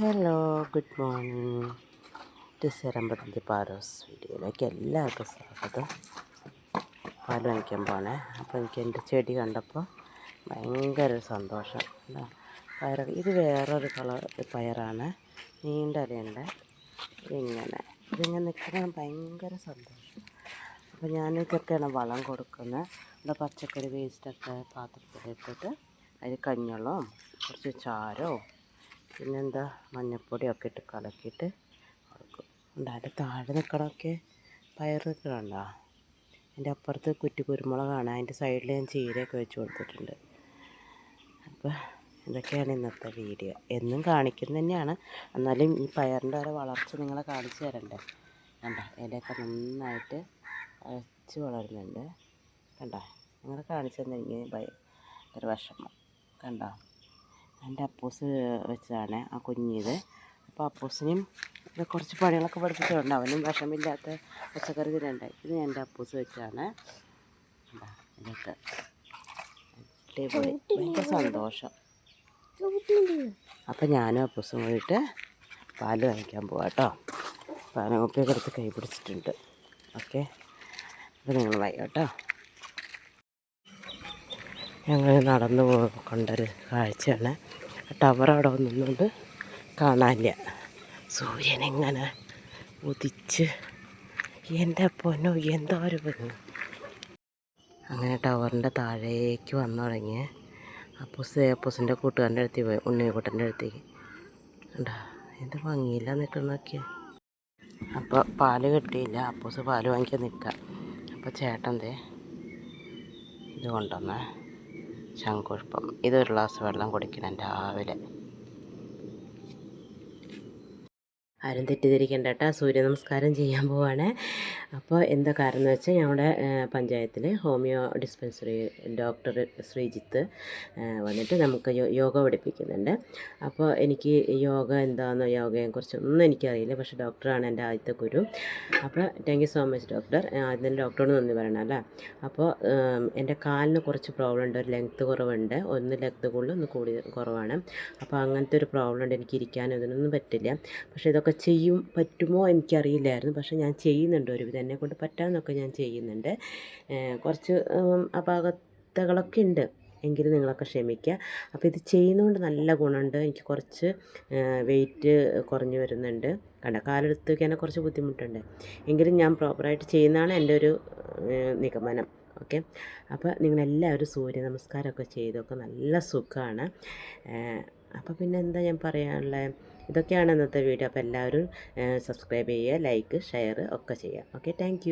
Hello good morning ഡിസംബറിന്റെ പാരോസ് വീഡിയോയിലേക്ക് എല്ലാവർക്കും സ്വാഗതം. പാൽ വാങ്ങിക്കാൻ പോണേ. അപ്പോൾ എനിക്ക് എന്റെ ചെടി കണ്ടപ്പോൾ ഭയങ്കര സന്തോഷം. എന്താ? പയർ ഇത് വേറൊരു കളർ പയറാണ്. നീണ്ട അലയുണ്ട് ഇങ്ങനെ ഇതിങ്ങനെ നിൽക്കണം ഭയങ്കര സന്തോഷം. അപ്പോൾ ഞാൻ ഇതൊക്കെയാണ് വളം കൊടുക്കുന്നത്. ഇവിടെ പച്ചക്കറി വേസ്റ്റൊക്കെ പാത്രത്തിലിട്ടിട്ട് അതിൽ കഞ്ഞളവും കുറച്ച് ചാരവും പിന്നെന്താ? മഞ്ഞപ്പൊടിയൊക്കെ ഇട്ട് കലക്കിയിട്ട് കൊടുക്കും ഉണ്ട് അതിന്റെ താഴെ നിൽക്കണമൊക്കെ പയർ നിൽക്കണുണ്ടോ അതിന്റെ അപ്പുറത്ത് കുറ്റി കുരുമുളകാണ്. അതിന്റെ സൈഡിൽ ഞാൻ ചീരയൊക്കെ വെച്ച് കൊടുത്തിട്ടുണ്ട്. അപ്പോൾ ഇതൊക്കെയാണ് ഇന്നത്തെ വീഡിയോ. എന്നും കാണിക്കുന്നത് തന്നെയാണ്. എന്നാലും ഈ പയറിന്റെ ഒരു വളർച്ച നിങ്ങളെ കാണിച്ചു തരണ്ടേ? കണ്ട? ഇലയൊക്കെ നന്നായിട്ട് അരച്ച് വളരുന്നുണ്ട്. കണ്ട? നിങ്ങളെ കാണിച്ചു തന്നെങ്കിൽ ഭയങ്കര വിഷമം. കണ്ടോ? എന്റെ അപ്പൂസ് വെച്ചതാണ് ആ കുഞ്ഞിത്. അപ്പോൾ അപ്പൂസിനും ഇത് കുറച്ച് പണികളൊക്കെ പഠിപ്പിച്ചിട്ടുണ്ട് അവനും വിഷമില്ലാത്ത പച്ചക്കറി തിരണ്ട് ഇത് എന്റെ അപ്പൂസ് വെച്ചാണ്? ഇതൊക്കെ. സന്തോഷം. അപ്പം ഞാനും അപ്പൂസും പോയിട്ട് പാൽ വാങ്ങിക്കാൻ പോവാം കേട്ടോ. പാനകുപ്പിയൊക്കെ എടുത്ത് കൈ പിടിച്ചിട്ടുണ്ട്. ഓക്കെ. അപ്പോൾ നിങ്ങൾ വായിക്കോട്ടോ കേട്ടോ. ഞങ്ങൾ നടന്നു കൊണ്ടൊരു കാഴ്ചയാണ്. ടവർ അവിടെ നിന്നുകൊണ്ട് കാണാനില്ല. സൂര്യൻ എങ്ങനെ ഉദിച്ച് എന്റെ പൊന്നു എന്തോ ഒരു പൊന്നു അങ്ങനെ ടവറിന്റെ താഴേക്ക് വന്നു തുടങ്ങി. അപ്പൂസ് അപ്പൂസിന്റെ കൂട്ടുകാരന്റെ അടുത്തേക്ക് പോയി ഉണ്ണിക്കുട്ടന്റെ അടുത്തേക്ക്. ഉണ്ടാ എന്ത് ഭംഗിയില്ല നിൽക്കുന്നൊക്കെ അപ്പോൾ പാൽ കിട്ടിയില്ല. അപ്പൂസ് പാൽ വാങ്ങിക്കാൻ നിൽക്കാം അപ്പോൾ ചേട്ടന്റെ ഇത് കൊണ്ടുവന്നേ. ശംഖുഷ്പം ഇതൊരു ഗ്ലാസ് വെള്ളം കുടിക്കണം രാവിലെ. ആരും തെറ്റിദ്ധരിക്കേണ്ട കേട്ടോ സൂര്യ നമസ്കാരം ചെയ്യാൻ പോവാണ്. അപ്പോൾ എന്താ കാരണം എന്ന് വെച്ചാൽ ഞങ്ങളുടെ പഞ്ചായത്തിൽ ഹോമിയോ ഡിസ്പെൻസറി ഡോക്ടർ ശ്രീജിത്ത് വന്നിട്ട് നമുക്ക് യോഗ പഠിപ്പിക്കുന്നുണ്ട്. അപ്പോൾ എനിക്ക് യോഗ എന്താണെന്നോ യോഗയെക്കുറിച്ച് ഒന്നും എനിക്കറിയില്ല. പക്ഷേ ഡോക്ടറാണ് എന്റെ ആദ്യത്തെ ഗുരു. അപ്പോൾ thank you so much doctor ആദ്യം തന്നെ ഡോക്ടറോട് നന്ദി പറയണം അല്ലേ? അപ്പോൾ എന്റെ കാലിന് കുറച്ച് പ്രോബ്ലം ഉണ്ട്. ഒരു ലെങ്ത്ത് കുറവുണ്ട്. ഒന്ന് ലെങ്ത്ത് കൂടുതൽ ഒന്ന് കൂടി കുറവാണ്. അപ്പോൾ അങ്ങനത്തെ ഒരു പ്രോബ്ലം ഉണ്ട്. എനിക്ക് ഇരിക്കാനും ഇതിനൊന്നും പറ്റില്ല. പക്ഷേ ഇതൊക്കെ ചെയ്യും പറ്റുമോ എനിക്കറിയില്ലായിരുന്നു. പക്ഷേ ഞാൻ ചെയ്യുന്നുണ്ട് ഒരുവിധം. എന്നെ കൊണ്ട് പറ്റാമെന്നൊക്കെ ഞാൻ ചെയ്യുന്നുണ്ട്. കുറച്ച് അപാകതകളൊക്കെ ഉണ്ട്. എങ്കിലും നിങ്ങളൊക്കെ ക്ഷമിക്കുക. അപ്പോൾ ഇത് ചെയ്യുന്നതുകൊണ്ട് നല്ല ഗുണമുണ്ട്. എനിക്ക് കുറച്ച് വെയിറ്റ് കുറഞ്ഞു വരുന്നുണ്ട്. കണ്ട? കാലെടുത്ത് വയ്ക്കാൻ കുറച്ച് ബുദ്ധിമുട്ടുണ്ട്. എങ്കിലും ഞാൻ പ്രോപ്പറായിട്ട് ചെയ്യുന്നതാണ് എന്റെ ഒരു നിഗമനം. ഓക്കെ? അപ്പോൾ നിങ്ങളെല്ലാവരും സൂര്യ നമസ്കാരമൊക്കെ ചെയ്തൊക്കെ നല്ല സുഖമാണ്. അപ്പോൾ പിന്നെ എന്താ ഞാൻ പറയാനുള്ളത്? ഇതൊക്കെയാണ് ഇന്നത്തെ വീഡിയോ. അപ്പോൾ എല്ലാവരും സബ്സ്ക്രൈബ് ചെയ്യുക ലൈക്ക് ഷെയർ ഒക്കെ ചെയ്യുക. Okay thank